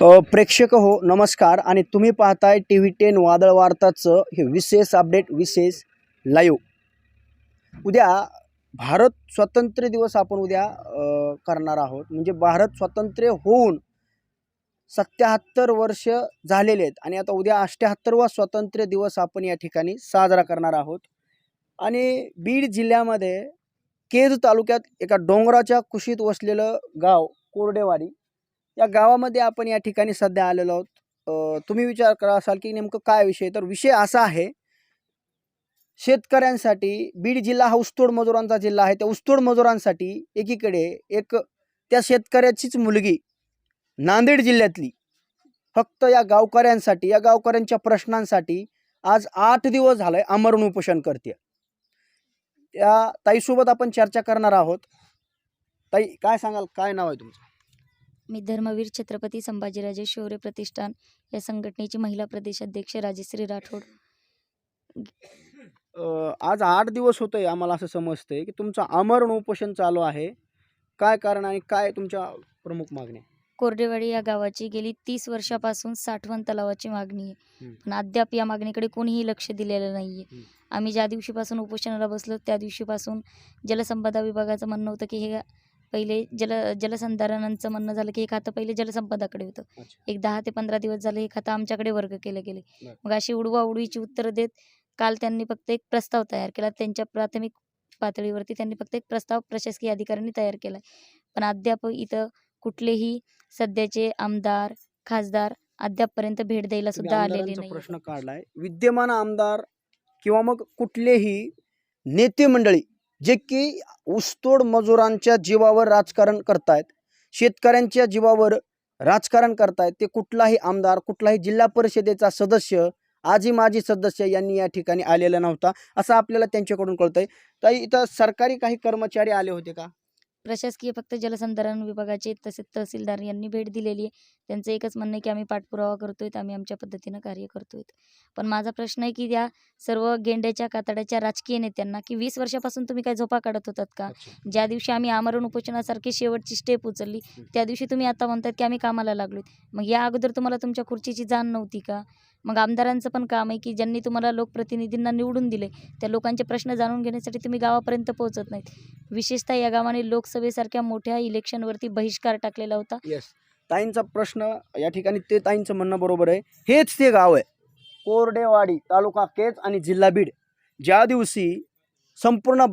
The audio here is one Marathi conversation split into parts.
प्रेक्षक हो नमस्कार. आणि तुम्ही पाहताय टी व्ही टेन वादळ वार्ताचं हे विशेष अपडेट विशेष लाईव्ह उद्या भारत स्वातंत्र्य दिवस आपण उद्या करणार आहोत. म्हणजे भारत स्वातंत्र्य होऊन सत्याहत्तर वर्ष झालेले आहेत. आणि आता उद्या अष्ट्याहत्तरवा स्वातंत्र्य दिवस आपण या ठिकाणी साजरा करणार आहोत. आणि बीड जिल्ह्यामध्ये केज तालुक्यात एका डोंगराच्या कुशीत वसलेलं गाव कोरडेवाडी. या गावामध्ये आपण या ठिकाणी सध्या आलेलो आहोत. तुम्ही विचार करा असाल की नेमकं काय विषय तर विषय असा आहे शेतकऱ्यांसाठी बीड जिल्हा हा ऊसतोड मजुरांचा जिल्हा आहे. त्या ऊसतोड मजुरांसाठी एकीकडे एक त्या शेतकऱ्याचीच मुलगी नांदेड जिल्ह्यातली फक्त या गावकऱ्यांसाठी या गावकऱ्यांच्या प्रश्नांसाठी आज आठ दिवस झालंय आमरण उपोषण करते त्या ताईसोबत आपण चर्चा करणार आहोत. ताई काय सांगाल? काय नाव आहे तुमचं? मी धर्मवीर छत्रपती संभाजीराजे शौर्य प्रतिष्ठान या संघटनेची महिला प्रदेशाध्यक्ष राजश्री राठोड. आज आठ दिवस होतंय आम्हाला असं समजतंय की तुमचं आमरण उपोषण चालू आहे. काय कारण आणि काय तुमच्या प्रमुख मागण्या कोरडेवाडी या गावाची गेली तीस वर्षापासून साठवण तलावाची मागणी आहे. पण अद्याप या मागणीकडे कोणीही लक्ष दिलेलं नाही. आहे आम्ही ज्या दिवशीपासून उपोषणाला बसलो त्या दिवशीपासून जलसंपदा विभागाचं म्हणणं होतं की हे पहिले जल जलसंधारणांचं म्हणणं झालं की हे खातं पहिले जलसंपदाकडे होतं. एक दहा ते पंधरा दिवस झाले हे खातं आमच्याकडे वर्ग केलं गेले. मग अशी उडवा उडवीची उत्तरं देत काल त्यांनी फक्त एक प्रस्ताव तयार केला. त्यांच्या प्राथमिक पातळीवरती त्यांनी फक्त एक प्रस्ताव प्रशासकीय अधिकाऱ्यांनी तयार केला. पण अद्याप इथं कुठलेही सध्याचे आमदार खासदार अद्यापपर्यंत भेट द्यायला सुद्धा आलेले नाही प्रश्न काढलाय. विद्यमान आमदार किंवा मग कुठलेही नेते मंडळी जे की ऊसतोड मजुरांच्या जीवावर राजकारण करतायत शेतकऱ्यांच्या जीवावर राजकारण करतायत ते कुठलाही आमदार कुठलाही जिल्हा परिषदेचा सदस्य आजी माजी सदस्य यांनी या ठिकाणी आलेला नव्हता असं आपल्याला त्यांच्याकडून कळतंय. तर इथं सरकारी काही कर्मचारी आले होते का? प्रशासकीय फक्त जलसंधारण विभागाचे तसेच तहसीलदार यांनी भेट दिलेली आहे. त्यांचं एकच म्हणणं आहे की आम्ही पाठपुरावा करतोय आम्ही आमच्या पद्धतीनं कार्य करतोय. पण माझा प्रश्न आहे की या सर्व गेंड्याच्या कातड्याच्या राजकीय नेत्यांना की वीस वर्षापासून तुम्ही काय झोपा काढत होतात का? ज्या दिवशी आम्ही आमरण उपोषणासारखी शेवटची स्टेप उचलली त्या दिवशी तुम्ही आता म्हणतात की आम्ही कामाला लागलोय. मग या अगोदर तुम्हाला तुमच्या खुर्चीची जाण नव्हती का? मग आमदारांचं पण काम आहे की ज्यांनी तुम्हाला लोकप्रतिनिधींना निवडून दिले त्या लोकांचे प्रश्न जाणून घेण्यासाठी तुम्ही गावापर्यंत पोहोचत नाहीत. विशेषतः या गावाने लोकसभेसारख्या मोठ्या इलेक्शनवरती बहिष्कार टाकलेला होता. येस ताईंचा प्रश्न या ठिकाणी ते ताईंचं म्हणणं बरोबर आहे. हेच ते गाव आहे. कोरडेवाडी तालुका केज आणि जिल्हा बीड. ज्या दिवशी संपूर्ण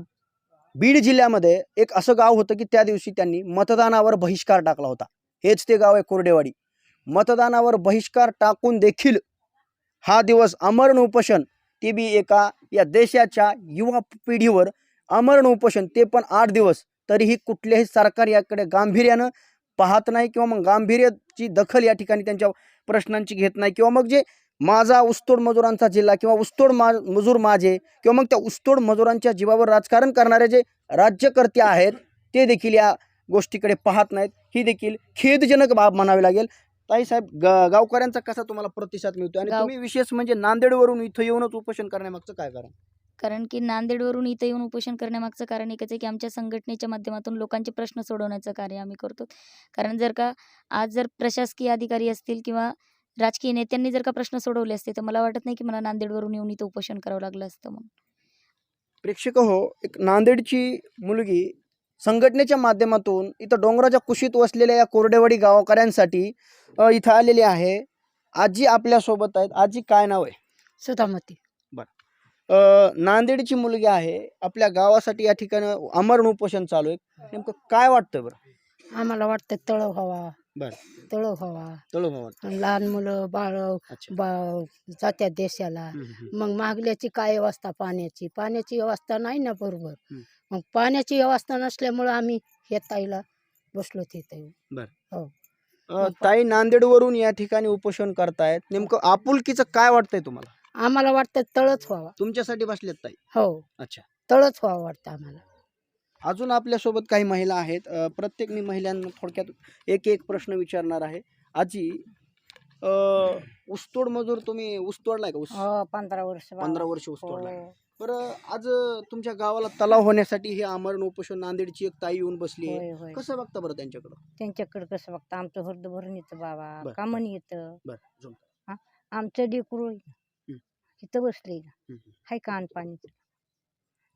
बीड जिल्ह्यामध्ये एक असं गाव होतं की त्या दिवशी त्यांनी मतदानावर बहिष्कार टाकला होता. हेच ते गाव आहे कोरडेवाडी. मतदानावर बहिष्कार टाकून देखील हा दिवस अमरण उपोषण ते बी एका या देशाच्या युवा पिढीवर अमरण उपोषण ते पण आठ दिवस. तरीही कुठल्याही सरकार याकडे गांभीर्यानं पाहत नाही किंवा मग गांभीर्याची दखल या ठिकाणी त्यांच्या प्रश्नांची घेत नाही. किंवा मग जे माझा उस्तोड मजुरांचा जिल्हा किंवा उस्तोड मा मजूर माझे किंवा मग त्या उस्तोड मजुरांच्या जीवावर राजकारण करणारे जे राज्यकर्ते आहेत ते देखील या गोष्टीकडे पाहत नाहीत. ही देखील खेदजनक बाब म्हणावी लागेल. ताईसाहेब ग गावकऱ्यांचा कसा तुम्हाला प्रतिसाद मिळतो आणि गाव- तुम्ही विशेष म्हणजे नांदेडवरून इथं येऊनच उपोषण करण्यामागचं काय कारण? कारण की नांदेडवरून इथं येऊन उपोषण करण्यामागचं कारण एकच आहे की आमच्या संघटनेच्या माध्यमातून लोकांचे प्रश्न सोडवण्याचं कार्य आम्ही करतो. कारण जर का आज जर प्रशासकीय अधिकारी असतील किंवा राजकीय नेत्यांनी जर का प्रश्न सोडवले असते तर मला वाटत नाही की मला नांदेडवरून येऊन इथं उपोषण करावं लागलं असतं म्हणून. प्रेक्षक हो एक नांदेडची मुलगी संघटनेच्या माध्यमातून इथं डोंगराच्या कुशीत वसलेल्या या कोरडेवाडी गावकऱ्यांसाठी इथं आलेली आहे. आजी आपल्यासोबत आहेत. आजी काय नाव आहे? सुधामती अ, नांदेडची मुलगी आहे. आपल्या गावासाठी या ठिकाणी अमरण उपोषण चालू आहे. नेमकं काय वाटतं बरं? आम्हाला वाटतं तळ व्हावा. बर. तळ व्हावा. तळू भावात आणि लहान मुलं बाळ जात्यात देशाला. मग मागल्याची काय व्यवस्था? पाण्याची. पाण्याची व्यवस्था नाही ना बरोबर. मग पाण्याची व्यवस्था नसल्यामुळं आम्ही हे ताईला बसलो तिथे अ, ताई नांदेडवरून या ठिकाणी उपोषण करतायत. नेमकं आपुलकीचं काय वाटतंय तुम्हाला? आम्हाला वाटतं तळच व्हावा. तुमच्यासाठी बसलेत ताई? हो. अच्छा. तळच व्हावं वाटतं आम्हाला. अजून आपल्यासोबत काही महिला आहेत. अ, प्रत्येक मी महिलांना थोडक्यात एक एक प्रश्न विचारणार आहे. आजी ऊसतोड मजूर तुम्ही ऊस तोडलाय का ऊस? हो पंधरा वर्ष पंधरा वर्ष ऊस तोडलाय. बरं आज तुमच्या गावाला तलाव होण्यासाठी हे आमरण उपोषण नांदेडची एक ताई येऊन बसली आहे. होय होय. कसं बघता बरं त्यांच्याकडं? त्यांच्याकडे कसं बघता? आमचं हृद भरून येतं बाबा. बरं, कामण येतं? बरं. आमचं लेकरू इथं बसले हम्म. हाय कान पाणी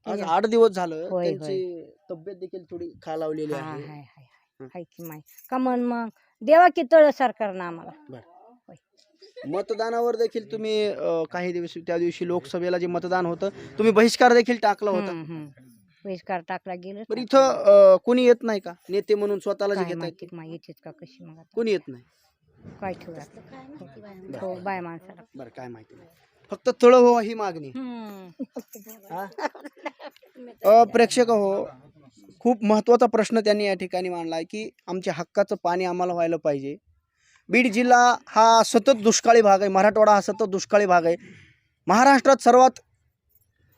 आज आठ दिवस झालं. होय, होय. त्यांची तब्येत देखील थोडी खालावलेली आहे. हाय हाय हं. हाय की माय. कामन मग? देवा की तळ सरकारनं आम्हाला. मतदानावर देखील तुम्ही अं, काही दिवस त्या दिवशी लोकसभेला जे मतदान होतं तुम्ही बहिष्कार देखील टाकला होता. हम्म, हम्म. बहिष्कार टाकला गेलं पण इथं अं, कोणी येत नाही का? नेते म्हणून स्वतःला जे काय घेत माहिती माय येतेच का कशी मग आता? कोणी येत नाही? काय ठेवला हो बाय माणसाला. बरं काय माहिती नाही. फक्त तळ हो ही मागणी. हम्म. हा? अ, प्रेक्षक हो खूप महत्त्वाचा प्रश्न त्यांनी या ठिकाणी मांडला आहे की आमच्या हक्काचं पाणी आम्हाला व्हायला पाहिजे. बीड जिल्हा हा सतत दुष्काळी भाग आहे. मराठवाडा हा सतत दुष्काळी भाग आहे. महाराष्ट्रात सर्वात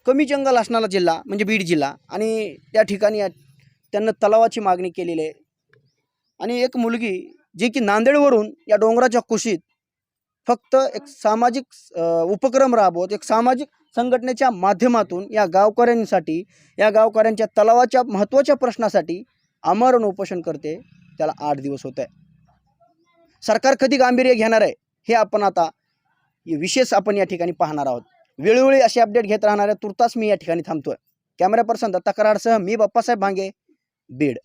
कमी जंगल असणारा जिल्हा म्हणजे बीड जिल्हा. आणि त्या ठिकाणी त्यांना तलावाची मागणी केलेली आहे. आणि एक मुलगी जी की नांदेडवरून या डोंगराच्या कुशीत फक्त एक सामाजिक उपक्रम राबवत एक सामाजिक संघटनेच्या माध्यमातून या गावकऱ्यांसाठी या गावकऱ्यांच्या तलावाच्या महत्त्वाच्या प्रश्नासाठी आमरण उपोषण करते. त्याला आठ दिवस होत आहे. सरकार कधी गांभीर्य घेणार आहे हे आपण आता विशेष आपण या ठिकाणी पाहणार आहोत. वेळोवेळी असे अपडेट घेत राहणार आहे तुर्तास मी या ठिकाणी थांबतोय. कॅमेरा पर्सन दत्ता कराडसह मी बाप्पासाहेब भांगे बीड.